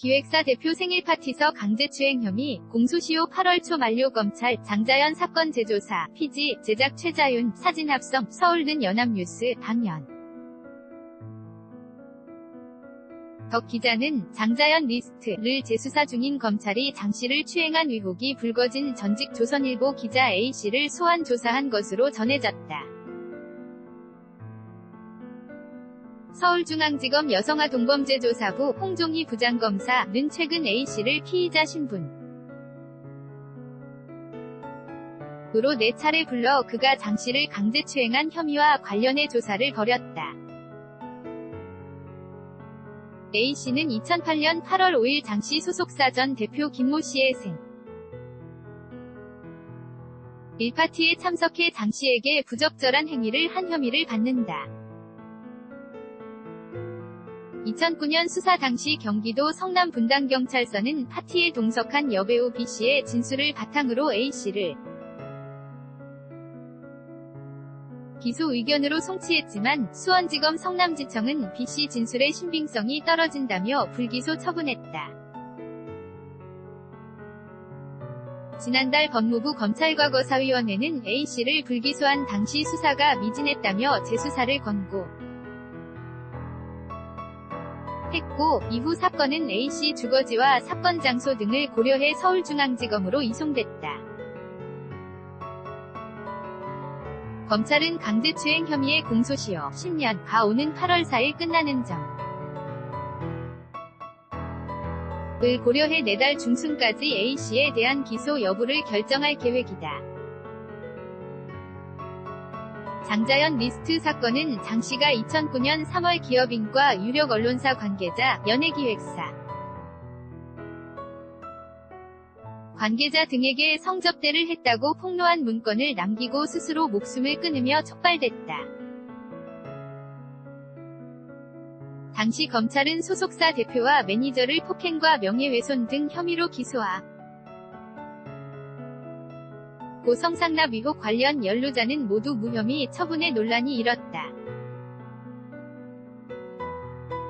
기획사 대표 생일 파티서 강제추행 혐의, 공소시효 8월 초 만료 검찰, 장자연 사건 제조사, 피지, 제작 최자윤, 사진 합성, 서울는 연합뉴스, 당연. 덕 기자는 장자연 리스트를 재수사 중인 검찰이 장 씨를 추행한 의혹이 불거진 전직 조선일보 기자 A씨를 소환 조사한 것으로 전해졌다. 서울중앙지검 여성아동범죄조사부 홍종희 부장검사는 최근 A씨를 피의자 신분 으로 네 차례 불러 그가 장씨를 강제추행한 혐의와 관련해 조사를 벌였다. A씨는 2008년 8월 5일 장씨 소속사 전 대표 김모씨의 생. 일파티에 참석해 장씨에게 부적절한 행위를 한 혐의를 받는다. 2009년 수사 당시 경기도 성남 분당경찰서는 파티에 동석한 여배우 B씨의 진술을 바탕으로 A씨를 기소 의견으로 송치했지만 수원지검 성남지청은 B씨 진술의 신빙성이 떨어진다며 불기소 처분했다. 지난달 법무부 검찰과거사위원회는 A씨를 불기소한 당시 수사가 미진했다며 재수사를 권고 했고 이후 사건은 A씨 주거지와 사건 장소 등을 고려해 서울중앙지검으로 이송됐다. 검찰은 강제추행 혐의의 공소시효 10년 가 오는 8월 4일 끝나는 점. 을 고려해 내달 중순까지 A씨에 대한 기소 여부를 결정할 계획이다. 장자연 리스트 사건은 장 씨가 2009년 3월 기업인과 유력 언론사 관계자, 연예기획사, 관계자 등에게 성접대를 했다고 폭로한 문건을 남기고 스스로 목숨을 끊으며 촉발됐다. 당시 검찰은 소속사 대표와 매니저를 폭행과 명예훼손 등 혐의로 기소하 고 성상납 의혹 관련 연루자는 모두 무혐의 처분의 논란이 일었다.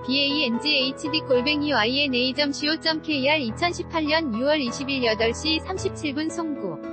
bangHD-yna.co.kr 2018년 6월 20일 8시 37분 송구